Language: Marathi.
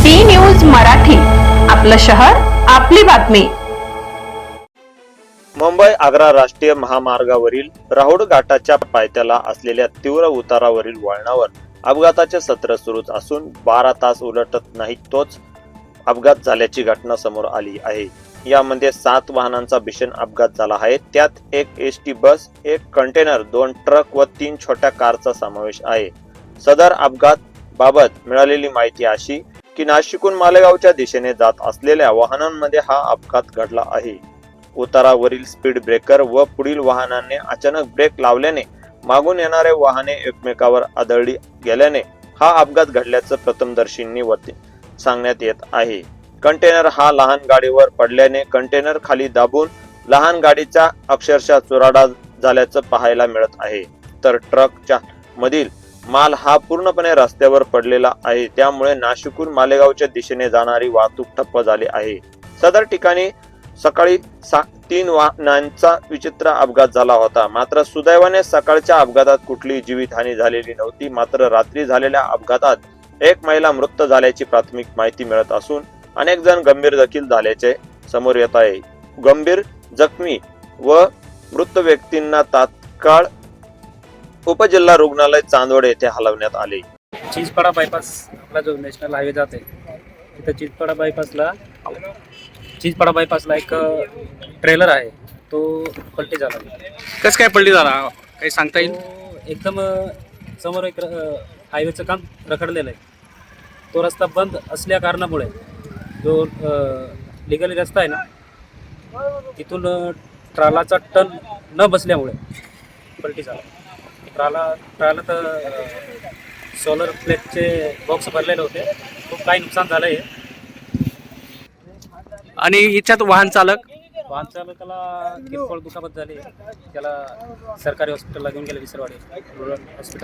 C news Marathi. आपलं शहर आपली बातमी. मुंबई आग्रा राष्ट्रीय महामार्गावरील राहुड घाटाच्या पायथ्याला असलेल्या तीव्र उतारावरील वळणावर अपघाताचे सत्र सुरूच असून बारा तास उलटत नाही तोच अपघात झाल्याची घटना समोर आली आहे. यामध्ये सात वाहनांचा भीषण अपघात झाला आहे. त्यात एक एस टी बस एक कंटेनर दोन ट्रक व तीन छोट्या कारचा समावेश आहे. सदर अपघात बाबत मिळालेली माहिती अशी की नाशिकहून मालेगावच्या दिशेने जात असलेल्या वाहनांमध्ये हा अपघात घडला आहे. उतारावरील स्पीड ब्रेकर व पुढील वाहनाने अचानक ब्रेक लावल्याने मागून येणारे वाहने एकमेकावर आदळली गेल्याने हा अपघात घडल्याचं प्रथमदर्शींनी वरती सांगण्यात येत आहे. कंटेनर हा लहान गाडीवर पडल्याने कंटेनर खाली दाबून लहान गाडीचा अक्षरशः चुराडा झाल्याचं पाहायला मिळत आहे. तर ट्रकच्या मधील माल हा पूर्णपणे रस्त्यावर पडलेला आहे. त्यामुळे नाशिकहून मालेगावच्या दिशेने जाणारी वाहतूक ठप्प झाली आहे. सदर ठिकाणी सकाळी सा तीन वाहनांचा विचित्र अपघात झाला होता. मात्र सुदैवाने सकाळच्या अपघातात कुठलीही जीवितहानी झालेली नव्हती. मात्र रात्री झालेल्या अपघातात एक महिला मृत झाल्याची प्राथमिक माहिती मिळत असून अनेक जण गंभीर जखील झाल्याचे समोर येत आहे. गंभीर जखमी व मृत व्यक्तींना तात्काळ उपजिल्हा रुग्णालय चांदवड येथे हलवण्यात आले. चिंचपाडा बायपास आपला जो नॅशनल हायवे जाते तिथं चिंचपाडा बायपासला चिंचपाडा बायपासला एक ट्रेलर आहे. तो पलटी झाला. कसं काय पडली जरा काही सांगता येईल? तो एकदम समोर एक हायवेचं काम रखडलेलं आहे. तो रस्ता बंद असल्या कारणामुळे जो लिगली रस्ता आहे ना तिथून ट्रालाचा टन न बसल्यामुळे पलटी झाला. ट्राला ट्राला तर सोलर प्लेटचे बॉक्स भरलेले होते. खूप काही नुकसान झालं आहे आणि याच्यात वाहन चालक? वाहन चालकाला किरकोळ दुखापत झाली? त्याला सरकारी हॉस्पिटलला घेऊन गेले विसरवाडी. Rural hospital